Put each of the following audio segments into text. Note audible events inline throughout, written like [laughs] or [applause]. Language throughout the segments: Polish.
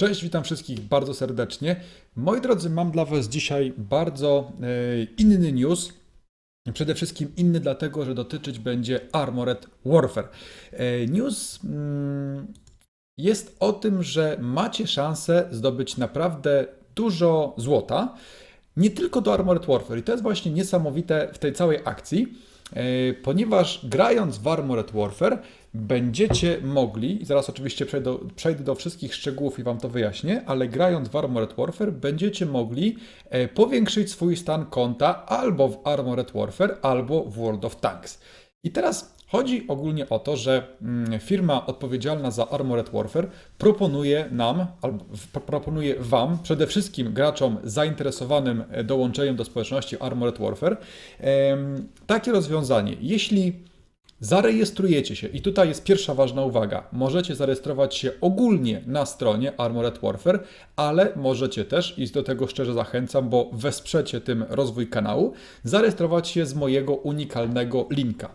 Cześć, witam wszystkich bardzo serdecznie. Moi drodzy, mam dla Was dzisiaj bardzo e, inny news. Przede wszystkim inny dlatego, że dotyczyć będzie Armored Warfare. E, news mm, jest o tym, że macie szansę zdobyć naprawdę dużo złota. Nie tylko do Armored Warfare. I to jest właśnie niesamowite w tej całej akcji, e, ponieważ grając w Armored Warfare będziecie mogli, i zaraz oczywiście przejdę, przejdę do wszystkich szczegółów i Wam to wyjaśnię, ale grając w Armored Warfare będziecie mogli e, powiększyć swój stan konta albo w Armored Warfare, albo w World of Tanks. I teraz chodzi ogólnie o to, że mm, firma odpowiedzialna za Armored Warfare proponuje nam, albo proponuje Wam, przede wszystkim graczom zainteresowanym e, dołączeniem do społeczności Armored Warfare, takie rozwiązanie. Jeśli Zarejestrujecie się i tutaj jest pierwsza ważna uwaga. Możecie zarejestrować się ogólnie na stronie Armored Warfare, ale możecie też, i do tego szczerze zachęcam, bo wesprzecie tym rozwój kanału, zarejestrować się z mojego unikalnego linka.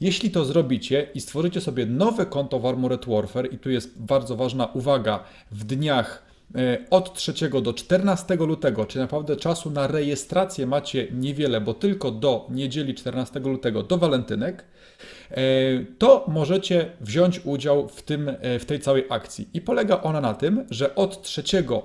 Jeśli to zrobicie i stworzycie sobie nowe konto w Armored Warfare, i tu jest bardzo ważna uwaga, w dniach e, od 3 do 14 lutego, czyli naprawdę czasu na rejestrację macie niewiele, bo tylko do niedzieli 14 lutego, do walentynek, to możecie wziąć udział w, tym, e, w tej całej akcji. I polega ona na tym, że od 3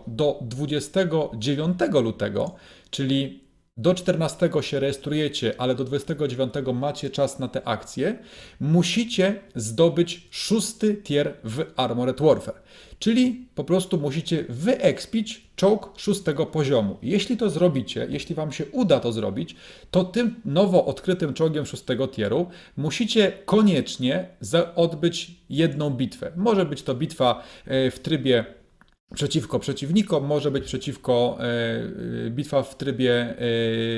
do 29 lutego, czyli do 14 się rejestrujecie, ale do 29 macie czas na tę akcję, musicie zdobyć szósty tier w Armored Warfare. Czyli po prostu musicie wyekspić czołg szóstego poziomu. Jeśli to zrobicie, jeśli Wam się uda to zrobić, to tym nowo odkrytym czołgiem szóstego tieru musicie koniecznie odbyć jedną bitwę. Może być to bitwa e, w trybie przeciwko przeciwnikom, może być przeciwko e, e, bitwa w trybie e,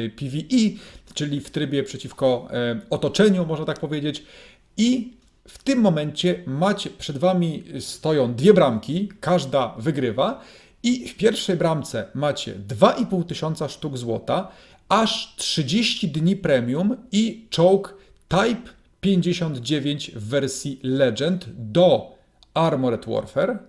PvE, czyli w trybie przeciwko e, otoczeniu, można tak powiedzieć. I w tym momencie macie przed wami stoją dwie bramki, każda wygrywa. I w pierwszej bramce macie 2,5 tysiąca sztuk złota, aż 30 dni premium i czołg Type 59 w wersji Legend do Armored Warfare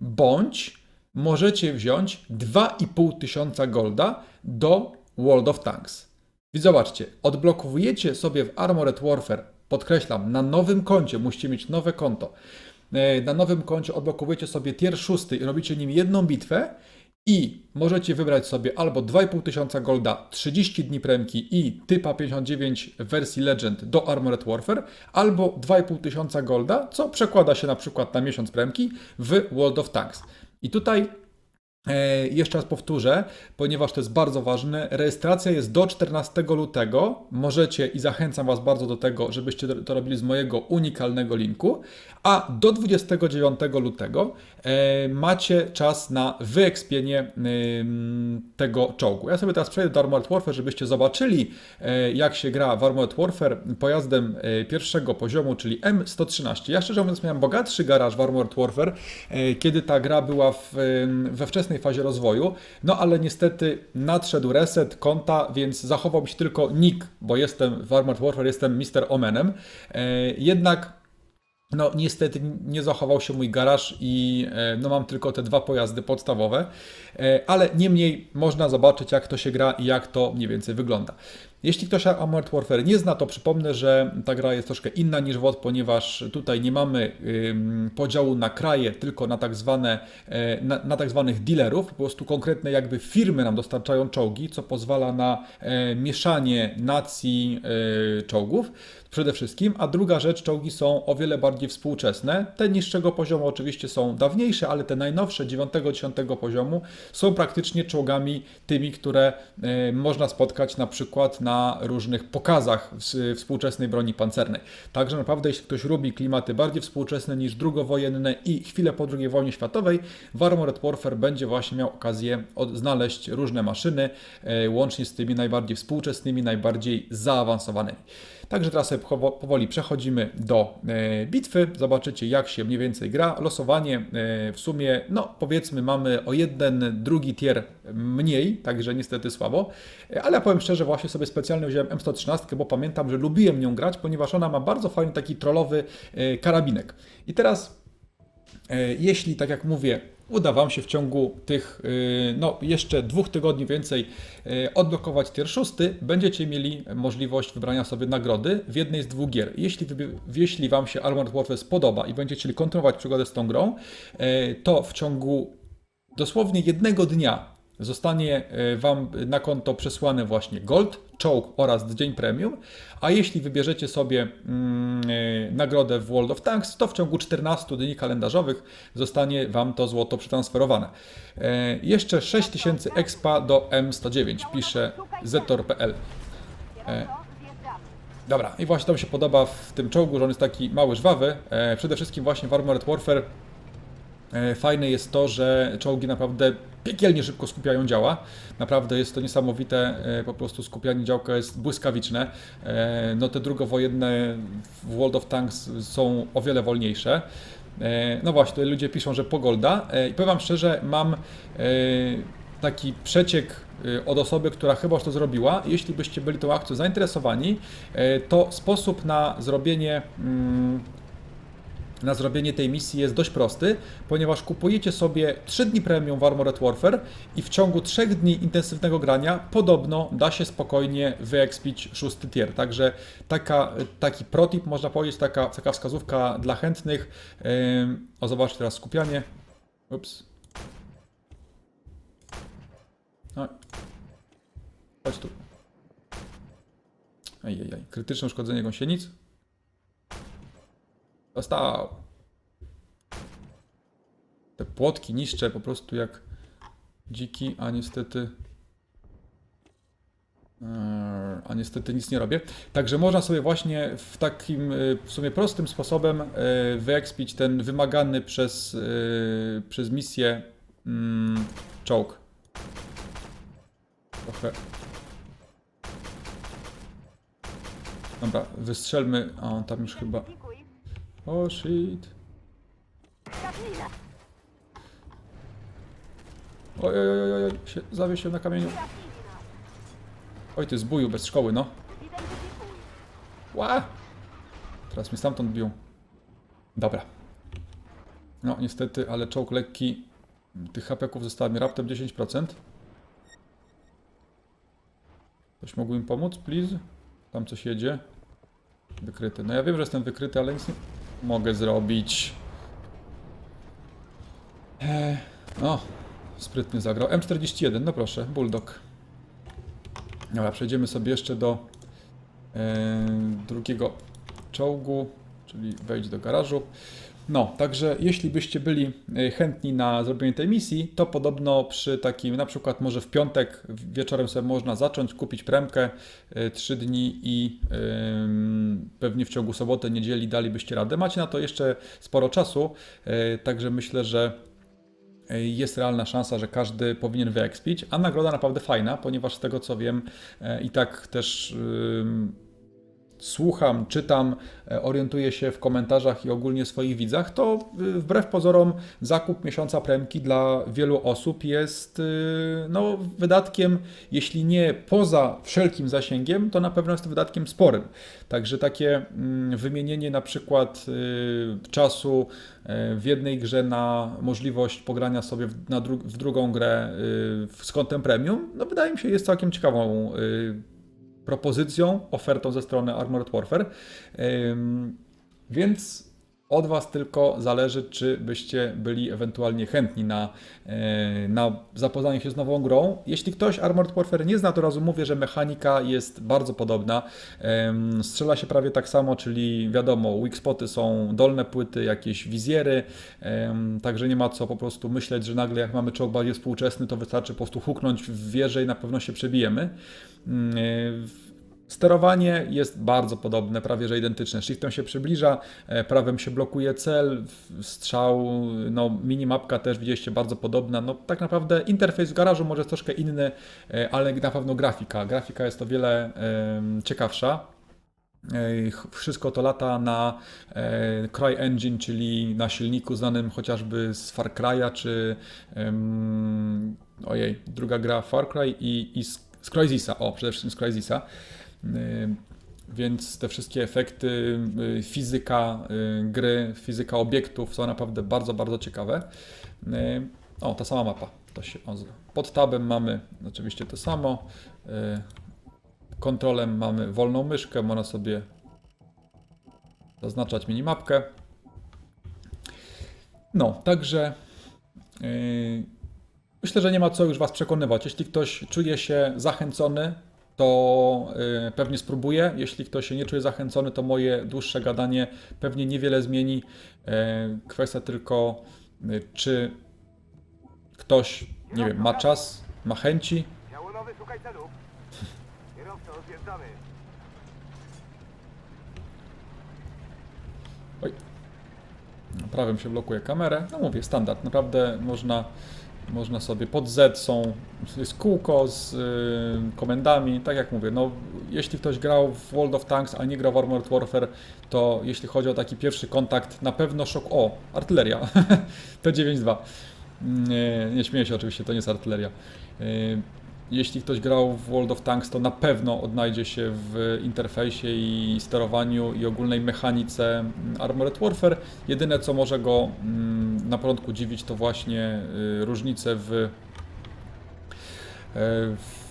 bądź możecie wziąć 2,5 tysiąca golda do World of Tanks. I zobaczcie, odblokowujecie sobie w Armored Warfare, podkreślam, na nowym koncie, musicie mieć nowe konto. E, Na nowym koncie odblokowujecie sobie tier 6 i robicie nim jedną bitwę i możecie wybrać sobie albo 2,5 tysiąca golda, 30 dni premki i typa 59 w wersji Legend do Armored Warfare, albo 2,5 tysiąca golda, co przekłada się na przykład na miesiąc premki w World of Tanks. I tutaj Jeszcze raz powtórzę, ponieważ to jest bardzo ważne. Rejestracja jest do 14 lutego. Możecie i zachęcam Was bardzo do tego, żebyście to- robili z mojego unikalnego linku. A do 29 lutego e, macie czas na wyekspienie ym, tego czołgu. Ja sobie teraz przejdę do Armored Warfare, żebyście zobaczyli, e, jak się gra w Armored Warfare pojazdem e, pierwszego poziomu, czyli M113. Ja szczerze mówiąc miałem bogatszy garaż w Armored Warfare, e, kiedy ta gra była w, we wczesnej fazie rozwoju, no ale niestety nadszedł reset konta, więc zachował mi się tylko nick, bo jestem w Armored Warfare, jestem Mr. Omenem. E, Jednak no niestety nie zachował się mój garaż i e, no mam tylko te dwa pojazdy podstawowe, e, ale niemniej można zobaczyć jak to się gra i jak to mniej więcej wygląda. Jeśli ktoś Armored Warfare nie zna, to przypomnę, że ta gra jest troszkę inna niż WOD, ponieważ tutaj nie mamy podziału na kraje, tylko na tak zwane, e, na, na tak zwanych dealerów. Po prostu konkretne jakby firmy nam dostarczają czołgi, co pozwala na e, mieszanie nacji e, czołgów przede wszystkim, a druga rzecz, czołgi są o wiele bardziej współczesne. Te niższego poziomu oczywiście są dawniejsze, ale te najnowsze, 9-10 poziomu, są praktycznie czołgami tymi, które e, można spotkać na przykład na różnych pokazach współczesnej broni pancernej. Także naprawdę, jeśli ktoś lubi klimaty bardziej współczesne niż drugowojenne i chwilę po II wojnie światowej, w Armored Warfare będzie właśnie miał okazję znaleźć różne maszyny, e, łącznie z tymi najbardziej współczesnymi, najbardziej zaawansowanymi. Także teraz sobie powo- powoli przechodzimy do e, bitwy. Zobaczycie, jak się mniej więcej gra. Losowanie e, w sumie, no powiedzmy, mamy o jeden drugi tier mniej, także niestety słabo. E, Ale ja powiem szczerze, właśnie sobie specjalnie wziąłem M113, bo pamiętam, że lubiłem nią grać, ponieważ ona ma bardzo fajny taki trollowy karabinek. I teraz Jeśli, tak jak mówię, uda Wam się w ciągu tych, y, no jeszcze dwóch tygodni więcej y, odblokować tier 6, będziecie mieli możliwość wybrania sobie nagrody w jednej z dwóch gier. Jeśli, jeśli Wam się Armored Warfare spodoba i będziecie chcieli kontynuować przygodę z tą grą, y, to w ciągu dosłownie jednego dnia zostanie e, Wam na konto przesłane właśnie Gold, Czołg oraz Dzień Premium, a jeśli wybierzecie sobie mm, e, nagrodę w World of Tanks, to w ciągu 14 dni kalendarzowych zostanie Wam to złoto przetransferowane. E, jeszcze 6000 expa do M109, pisze zetor.pl. Dobra, i właśnie to mi się podoba w tym czołgu, że on jest taki mały, żwawy. Przede wszystkim właśnie w Armored Warfare Fajne jest to, że czołgi naprawdę piekielnie szybko skupiają działa. Naprawdę jest to niesamowite, e, po prostu skupianie działka jest błyskawiczne. E, No te drugowojenne w World of Tanks są o wiele wolniejsze. E, No właśnie, tutaj ludzie piszą, że Pogolda. E, I powiem szczerze, mam e, taki przeciek e, od osoby, która chyba już to zrobiła. Jeśli byście byli tą akcją zainteresowani, e, to sposób na zrobienie mm, na zrobienie tej misji jest dość prosty, ponieważ kupujecie sobie 3 dni premium w Armored Warfare i w ciągu 3 dni intensywnego grania podobno da się spokojnie wyekspić szósty tier. Także taka, taki protip można powiedzieć, taka, taka wskazówka dla chętnych. O, zobaczcie teraz skupianie. Ups. No. Chodź tu. Ejejej, krytyczne uszkodzenie gąsienic. Dostał. Te płotki niszczę po prostu jak dziki, a niestety. Eee, A niestety nic nie robię. Także można sobie właśnie w takim y, w sumie prostym sposobem y, wyekspić ten wymagany przez, przez misję mm, czołg. Trochę. Dobra, wystrzelmy. A on tam już chyba. O shit. Oj, oj, oj, oj, oj, się, zawiesił na kamieniu. Oj, ty zbuju bez szkoły, no. Ła! Teraz mi stamtąd biją. Dobra. No, niestety, ale czołg lekki. Tych hapeków zostało mi raptem 10%. Ktoś mógł im pomóc, please? Tam coś jedzie. Wykryty. No ja wiem, że jestem wykryty, ale nic nie mogę zrobić. Eee, o, sprytnie zagrał. M41, no proszę, Bulldog. Dobra, przejdziemy sobie jeszcze do e, drugiego czołgu, czyli wejdź do garażu. No, także jeśli byście byli e, chętni na zrobienie tej misji, to podobno przy takim, na przykład może w piątek wieczorem sobie można zacząć, kupić premkę, e, 3 dni i ym, pewnie w ciągu soboty, niedzieli dalibyście radę. Macie na to jeszcze sporo czasu, e, także myślę, że e, jest realna szansa, że każdy powinien wyekspić, a nagroda naprawdę fajna, ponieważ z tego co wiem i tak też ym, słucham, czytam, e, orientuję się w komentarzach i ogólnie swoich widzach, to y, wbrew pozorom zakup miesiąca premki dla wielu osób jest y, no, wydatkiem, jeśli nie poza wszelkim zasięgiem, to na pewno jest to wydatkiem sporym. Także takie mm, wymienienie na przykład y, czasu w jednej grze na możliwość pogrania sobie w, dru- w drugą grę z kątem premium, no wydaje mi się jest całkiem ciekawą propozycją, ofertą ze strony Armored Warfare. Więc od Was tylko zależy, czy byście byli ewentualnie chętni na, e, na zapoznanie się z nową grą. Jeśli ktoś Armored Warfare nie zna, to razu mówię, że mechanika jest bardzo podobna. Strzela się prawie tak samo, czyli wiadomo, weak spoty są dolne płyty, jakieś wizjery, także nie ma co po prostu myśleć, że nagle jak mamy czołg bardziej współczesny, to wystarczy po prostu huknąć w wieżę i na pewno się przebijemy. Sterowanie jest bardzo podobne, prawie że identyczne. Shiftem się przybliża, e, prawem się blokuje cel, strzał, no minimapka też widzieliście bardzo podobna. No tak naprawdę interfejs w garażu może troszkę inny, e, ale na pewno grafika. Grafika jest o wiele ciekawsza. Wszystko to lata na e, CryEngine, czyli na silniku znanym chociażby z Far Cry'a, czy ojej, druga gra Far Cry i, i z Crysisa, o przede wszystkim z Crysisa. Y, Więc te wszystkie efekty, y, fizyka y, gry, fizyka obiektów są naprawdę bardzo, bardzo ciekawe. O, ta sama mapa. To się, pod tabem mamy oczywiście to samo. Kontrolem mamy wolną myszkę, można sobie zaznaczać minimapkę. No, także yy, myślę, że nie ma co już Was przekonywać. Jeśli ktoś czuje się zachęcony, to yy, pewnie spróbuje. Jeśli ktoś się nie czuje zachęcony, to moje dłuższe gadanie pewnie niewiele zmieni. Yy, kwestia tylko, yy, czy ktoś, nie wiem, ma czas, ma chęci. Białonowy, szukaj celu. Kierowco, odjeżdżamy. Oj. Prawym się blokuje kamerę. No mówię, standard. Naprawdę można, można sobie pod Z są, jest kółko z y, komendami. Tak jak mówię, no jeśli ktoś grał w World of Tanks, a nie grał w Armored Warfare, to jeśli chodzi o taki pierwszy kontakt, na pewno szok. O, artyleria. [laughs] P92. Nie, nie śmieję się oczywiście, to nie jest artyleria. Y, Jeśli ktoś grał w World of Tanks, to na pewno odnajdzie się w interfejsie i sterowaniu i ogólnej mechanice mm, Armored Warfare. Jedyne co może go mm, na początku dziwić to właśnie y, różnice w, e, w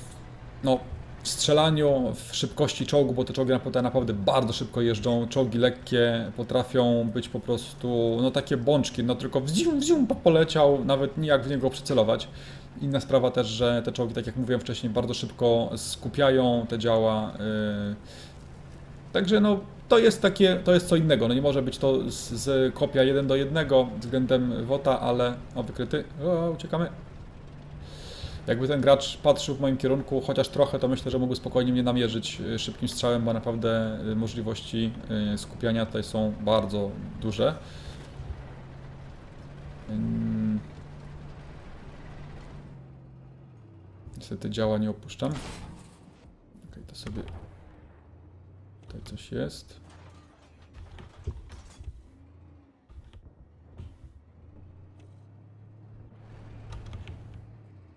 no, w strzelaniu, w szybkości czołgu, bo te czołgi naprawdę, naprawdę bardzo szybko jeżdżą. Czołgi lekkie potrafią być po prostu no takie bączki, no tylko wzium, wzium, poleciał, nawet nijak w niego przycelować. Inna sprawa też, że te czołgi, tak jak mówiłem wcześniej, bardzo szybko skupiają te działa. Yy. Także no, to jest takie, to jest co innego. No nie może być to z, z kopia 1 do 1 względem WOTA, ale o wykryty. O, uciekamy. Jakby ten gracz patrzył w moim kierunku chociaż trochę, to myślę, że mógłby spokojnie mnie namierzyć y, szybkim strzałem, bo naprawdę y, możliwości skupiania tutaj są bardzo duże. Niestety działa nie opuszczam. Ok, to sobie. Tutaj coś jest.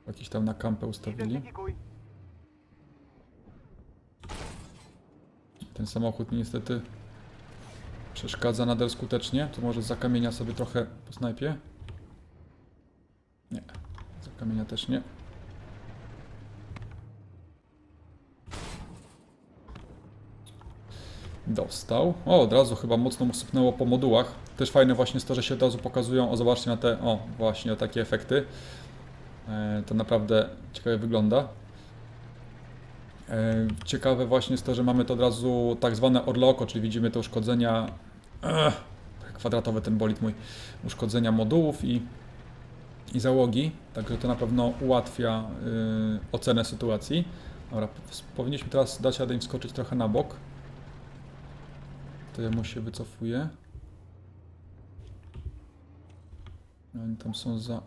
Jakiś tam na kampę ustawili. Ten samochód mi niestety przeszkadza nadal skutecznie. To może za kamienia sobie trochę po snajpie. Nie, za kamienia też nie. Dostał. O, od razu chyba mocno mu sypnęło po modułach. Też fajne właśnie jest to, że się od razu pokazują. O, zobaczcie na te, o, właśnie o takie efekty. E, to naprawdę ciekawie wygląda. E, Ciekawe właśnie jest to, że mamy to od razu tak zwane orloko, czyli widzimy te uszkodzenia, ech, kwadratowy ten bolid mój, uszkodzenia modułów i, i załogi, także to na pewno ułatwia y, ocenę sytuacji. Dobra, powinniśmy teraz dać radę im skoczyć trochę na bok. To ja mu się wycofuję. Oni tam są za...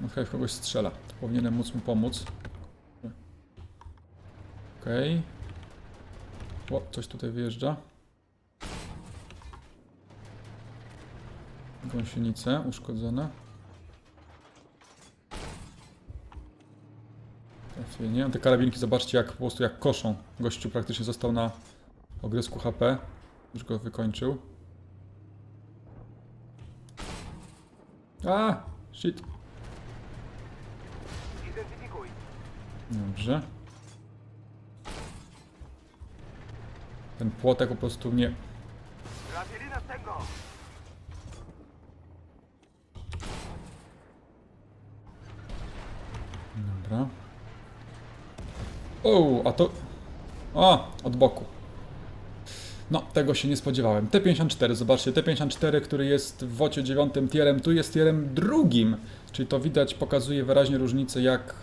No chyba w kogoś strzela. Powinienem móc mu pomóc. Okej. O, coś tutaj wyjeżdża. Gąsienice uszkodzone. Trafienie. Te karabinki, zobaczcie jak po prostu jak koszą. Gościu praktycznie został na ogrysku HP. Już go wykończył. A! Shit. Identyfikuj. Dobrze. Ten płotek po prostu mnie... Trafili następnego. Dobra. O, a to... O, od boku. No, tego się nie spodziewałem. T54, zobaczcie, T54, który jest w WOCie 9 tierem, tu jest tierem drugim, czyli to widać, pokazuje wyraźnie różnicę, jak,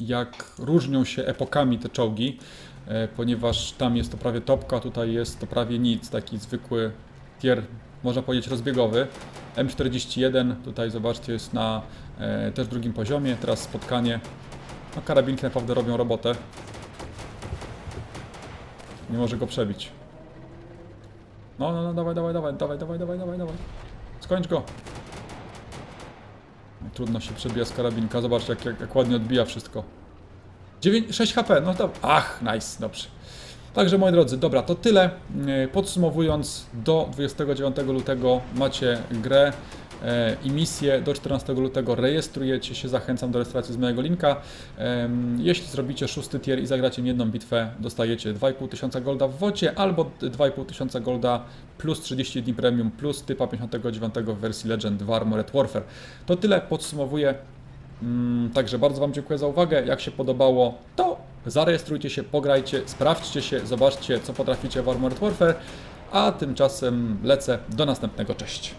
jak różnią się epokami te czołgi, e, ponieważ tam jest to prawie topka, tutaj jest to prawie nic, taki zwykły tier, można powiedzieć rozbiegowy. M41, tutaj zobaczcie, jest na e, też drugim poziomie, teraz spotkanie. No, karabinki naprawdę robią robotę. Nie może go przebić. No, no, no, dawaj, dawaj, dawaj, dawaj, dawaj, dawaj, dawaj, dawaj. Skończ go. No, Trudno się przebija z karabinka. Zobaczcie, jak, jak, jak ładnie odbija wszystko. 9, 6 HP, no to. Ach, nice, dobrze. Także moi drodzy, dobra, to tyle. E, Podsumowując, do 29 lutego macie grę i misję. Do 14 lutego rejestrujecie się. Zachęcam do rejestracji z mojego linka. Jeśli zrobicie szósty tier i zagracie jedną bitwę, dostajecie 2,5 tysiąca golda w wocie albo 2,5 tysiąca golda plus 30 dni premium plus typa 59 w wersji Legend w Armored Warfare. To tyle, podsumowuję. Mm, Także bardzo Wam dziękuję za uwagę. Jak się podobało, to zarejestrujcie się, pograjcie, sprawdźcie się, zobaczcie co potraficie w Armored Warfare. A tymczasem lecę do następnego. Cześć.